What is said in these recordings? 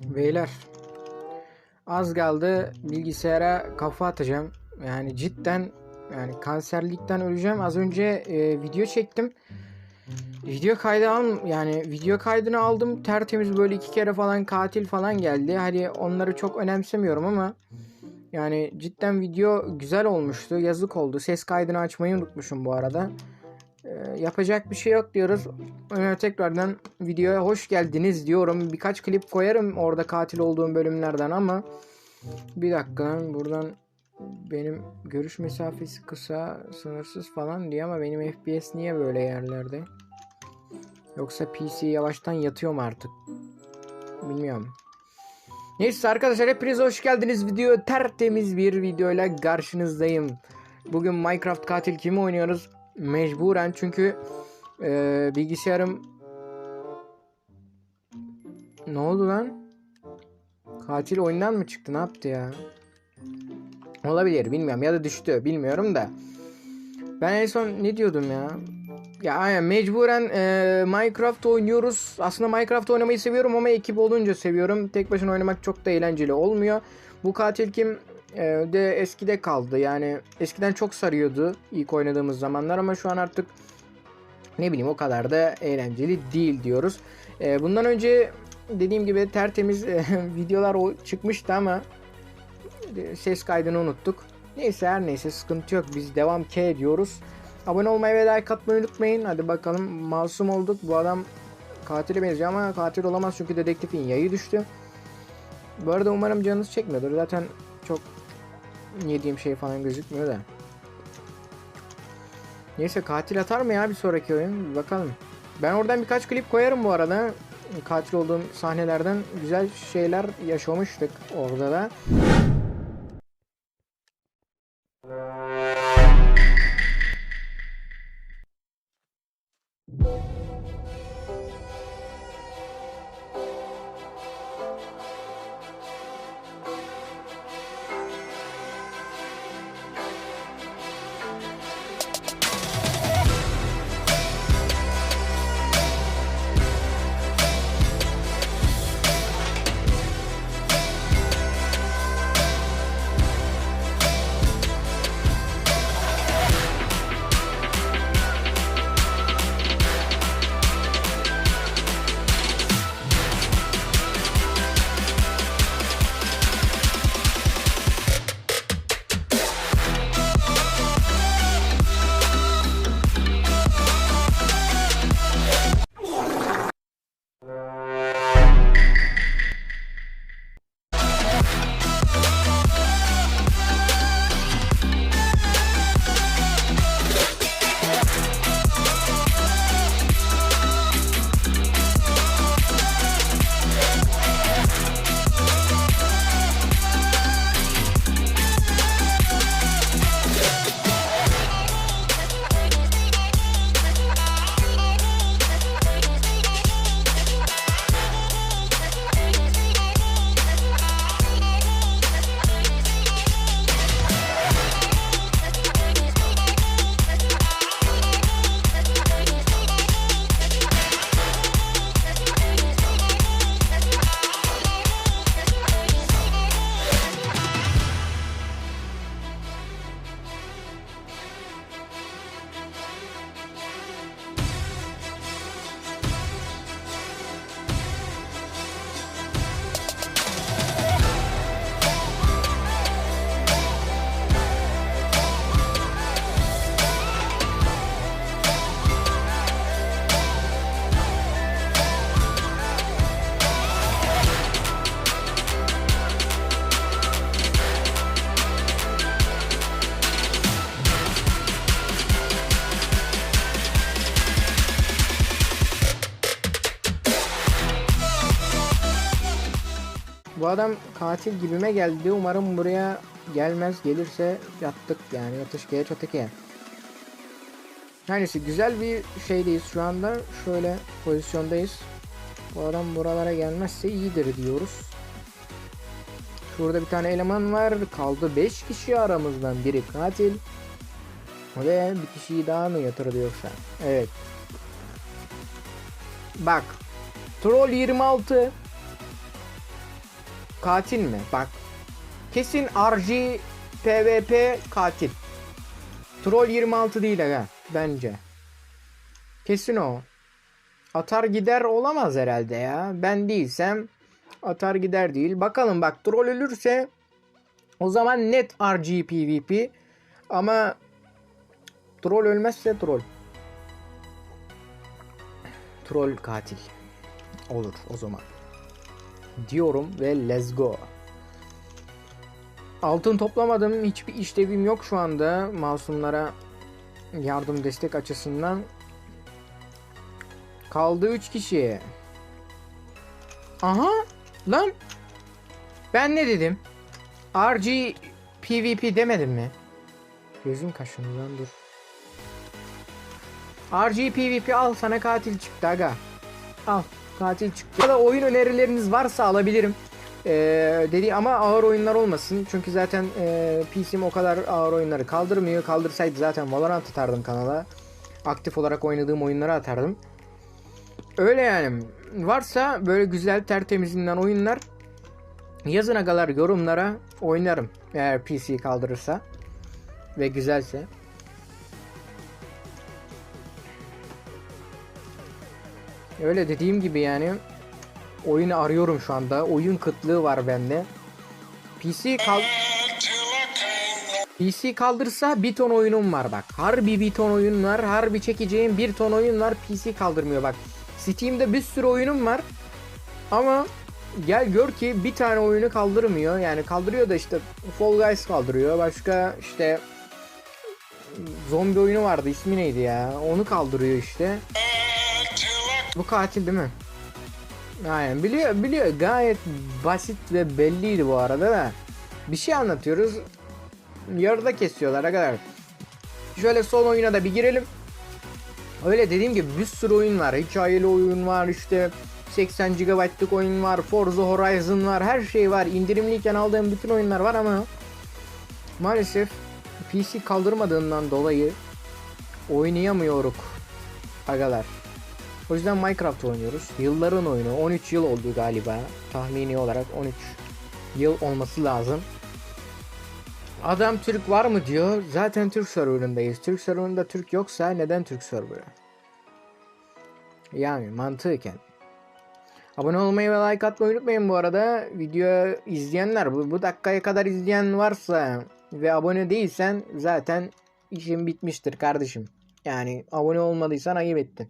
Beyler az kaldı bilgisayara kafa atacağım. Yani cidden yani kanserlikten öleceğim. Az önce e, video çektim. Video kaydı al yani video kaydını aldım tertemiz böyle iki kere falan katil falan geldi. Hani onları çok önemsemiyorum ama yani cidden video güzel olmuştu. Yazık oldu. Ses kaydını açmayı unutmuşum bu arada. Ee, yapacak bir şey yok diyoruz. Ee, tekrardan videoya hoş geldiniz diyorum. Birkaç klip koyarım orada katil olduğum bölümlerden ama bir dakika buradan benim görüş mesafesi kısa sınırsız falan diye ama benim FPS niye böyle yerlerde? Yoksa PC yavaştan yatıyor mu artık? Bilmiyorum. Neyse arkadaşlar hepiniz hoş geldiniz. Video tertemiz bir videoyla karşınızdayım. Bugün Minecraft katil kimi oynuyoruz? Mecburen çünkü e, bilgisayarım ne oldu lan? Katil oyundan mı çıktı? Ne yaptı ya? Olabilir bilmiyorum ya da düştü bilmiyorum da. Ben en son ne diyordum ya? Ya aynen mecburen e, Minecraft oynuyoruz. Aslında Minecraft oynamayı seviyorum ama ekip olunca seviyorum. Tek başına oynamak çok da eğlenceli olmuyor. Bu katil kim e, de eskide kaldı. Yani eskiden çok sarıyordu ilk oynadığımız zamanlar ama şu an artık ne bileyim o kadar da eğlenceli değil diyoruz. E, bundan önce dediğim gibi tertemiz e, videolar o- çıkmıştı ama e, ses kaydını unuttuk. Neyse her neyse sıkıntı yok. Biz devam K diyoruz. Abone olmayı ve like atmayı unutmayın. Hadi bakalım masum olduk. Bu adam katile benziyor ama katil olamaz çünkü dedektifin yayı düştü. Bu arada umarım canınız çekmiyordur. Zaten çok yediğim şey falan gözükmüyor da. Neyse katil atar mı ya bir sonraki oyun? Bakalım. Ben oradan birkaç klip koyarım bu arada. Katil olduğum sahnelerden güzel şeyler yaşamıştık orada da. Bu adam katil gibime geldi. Umarım buraya gelmez. Gelirse yattık yani. Yatışkaya çatıkaya. Neyse güzel bir şeydeyiz şu anda. Şöyle pozisyondayız. Bu adam buralara gelmezse iyidir diyoruz. Şurada bir tane eleman var. Kaldı 5 kişi aramızdan biri katil. Ve bir kişiyi daha mı yatırdı yoksa? Evet. Bak. Troll 26 katil mi? Bak. Kesin RG PvP katil. Troll 26 değil aga bence. Kesin o. Atar gider olamaz herhalde ya. Ben değilsem atar gider değil. Bakalım bak troll ölürse o zaman net RG PvP. Ama troll ölmezse troll. Troll katil. Olur o zaman. Diyorum ve let's go. Altın toplamadım. Hiçbir işlevim yok şu anda. Masumlara yardım destek açısından. Kaldı 3 kişi. Aha lan. Ben ne dedim? RG PvP demedim mi? Gözüm kaşındı lan dur. RG PvP al sana katil çıktı aga. Al katil çıktı. Ya da oyun önerileriniz varsa alabilirim. Ee, dedi ama ağır oyunlar olmasın. Çünkü zaten e, PC'm o kadar ağır oyunları kaldırmıyor. Kaldırsaydı zaten Valorant atardım kanala. Aktif olarak oynadığım oyunları atardım. Öyle yani. Varsa böyle güzel tertemizinden oyunlar yazın agalar yorumlara oynarım. Eğer PC kaldırırsa ve güzelse. Öyle dediğim gibi yani oyunu arıyorum şu anda. Oyun kıtlığı var bende. PC kal PC kaldırsa bir ton oyunum var bak. Harbi bir ton oyun var. Harbi çekeceğim bir ton oyun var. PC kaldırmıyor bak. Steam'de bir sürü oyunum var. Ama gel gör ki bir tane oyunu kaldırmıyor. Yani kaldırıyor da işte Fall Guys kaldırıyor. Başka işte zombi oyunu vardı. ismi neydi ya? Onu kaldırıyor işte. Bu katil değil mi? Aynen biliyor biliyor gayet basit ve belliydi bu arada da. Bir şey anlatıyoruz. Yarıda kesiyorlar kadar. Şöyle son oyuna da bir girelim. Öyle dediğim gibi bir sürü oyun var. Hikayeli oyun var işte 80 GB'lık oyun var. Forza Horizon var. Her şey var. İndirimliyken aldığım bütün oyunlar var ama maalesef PC kaldırmadığından dolayı oynayamıyoruz. Agalar. O yüzden Minecraft oynuyoruz. Yılların oyunu. 13 yıl oldu galiba. Tahmini olarak 13 yıl olması lazım. Adam Türk var mı diyor. Zaten Türk serverındayız. Türk serverında Türk yoksa neden Türk serverı? Yani mantıken. Abone olmayı ve like atmayı unutmayın bu arada. Video izleyenler bu, bu dakikaya kadar izleyen varsa ve abone değilsen zaten işin bitmiştir kardeşim. Yani abone olmadıysan ayıp ettin.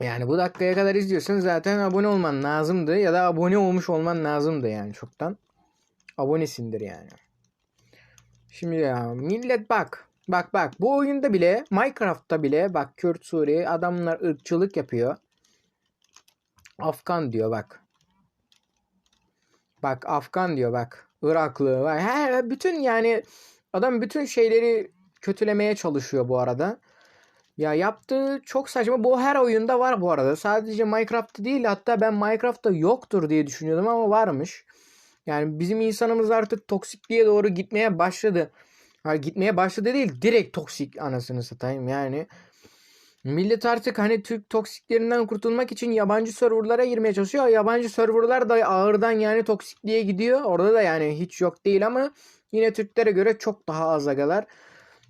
Yani bu dakikaya kadar izliyorsan zaten abone olman lazımdı ya da abone olmuş olman lazımdı yani çoktan. Abonesindir yani. Şimdi ya millet bak. Bak bak bu oyunda bile Minecraft'ta bile bak Kürt Suriye adamlar ırkçılık yapıyor. Afgan diyor bak. Bak Afgan diyor bak. Iraklı. Bak, her, bütün yani adam bütün şeyleri kötülemeye çalışıyor bu arada. Ya yaptığı çok saçma. Bu her oyunda var bu arada. Sadece Minecraft'ta değil hatta ben Minecraft'ta yoktur diye düşünüyordum ama varmış. Yani bizim insanımız artık toksikliğe doğru gitmeye başladı. Ha, gitmeye başladı değil direkt toksik anasını satayım yani. Millet artık hani Türk toksiklerinden kurtulmak için yabancı serverlara girmeye çalışıyor. Yabancı serverlar da ağırdan yani toksikliğe gidiyor. Orada da yani hiç yok değil ama yine Türklere göre çok daha az agalar.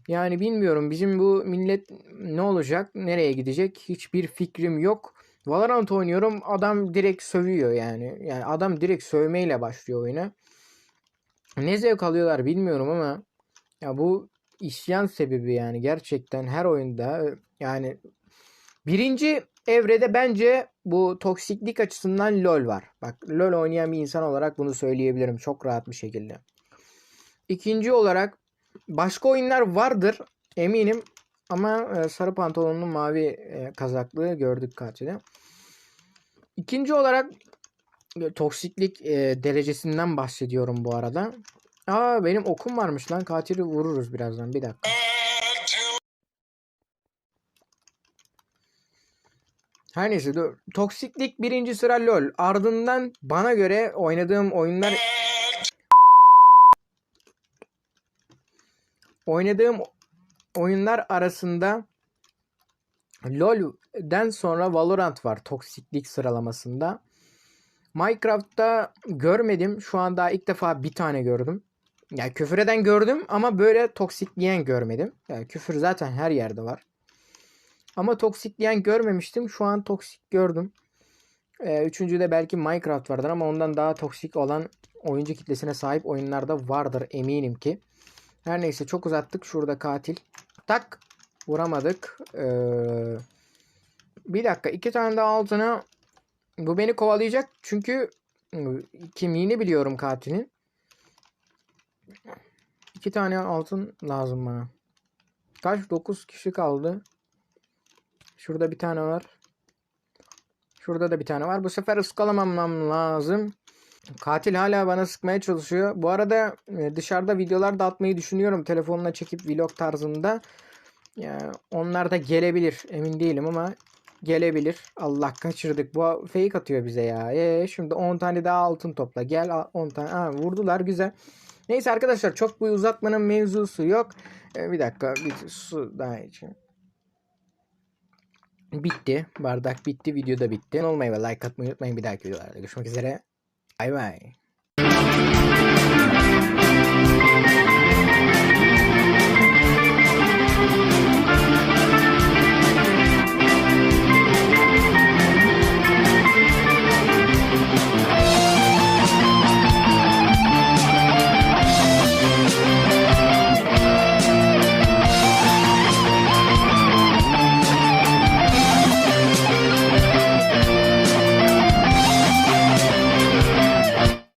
Yani bilmiyorum bizim bu millet ne olacak, nereye gidecek hiçbir fikrim yok. Valorant oynuyorum adam direkt sövüyor yani. Yani adam direkt sövmeyle başlıyor oyuna. Ne zevk alıyorlar bilmiyorum ama ya bu isyan sebebi yani gerçekten her oyunda yani birinci evrede bence bu toksiklik açısından LoL var. Bak LoL oynayan bir insan olarak bunu söyleyebilirim çok rahat bir şekilde. İkinci olarak başka oyunlar vardır eminim ama e, sarı pantolonlu mavi e, kazaklı gördük katili. İkinci olarak toksiklik e, derecesinden bahsediyorum bu arada. Aa benim okum varmış lan katili vururuz birazdan bir dakika. Her neyse. Toksiklik birinci sıra LoL. Ardından bana göre oynadığım oyunlar oynadığım oyunlar arasında LoL'den sonra Valorant var toksiklik sıralamasında. Minecraft'ta görmedim. Şu an daha ilk defa bir tane gördüm. Yani küfür eden gördüm ama böyle toksikleyen görmedim. Yani küfür zaten her yerde var. Ama toksikleyen görmemiştim. Şu an toksik gördüm. Ee, üçüncü de belki Minecraft vardır ama ondan daha toksik olan oyuncu kitlesine sahip oyunlarda vardır eminim ki. Her neyse çok uzattık. Şurada katil. Tak. Vuramadık. Ee, bir dakika. iki tane daha altına. Bu beni kovalayacak. Çünkü kimliğini biliyorum katilin. İki tane altın lazım bana. Kaç? 9 kişi kaldı. Şurada bir tane var. Şurada da bir tane var. Bu sefer ıskalamamam lazım. Katil hala bana sıkmaya çalışıyor. Bu arada e, dışarıda videolar da atmayı düşünüyorum. Telefonla çekip vlog tarzında. Ya, onlar da gelebilir. Emin değilim ama gelebilir. Allah kaçırdık. Bu fake atıyor bize ya. Ee, şimdi 10 tane daha altın topla. Gel al 10 tane. Ha, vurdular güzel. Neyse arkadaşlar çok bu uzatmanın mevzusu yok. Ee, bir dakika bir su daha için. Bitti. Bardak bitti. Video da bitti. Olmayı ve like atmayı unutmayın. Bir dahaki videolarda görüşmek üzere. 拜拜。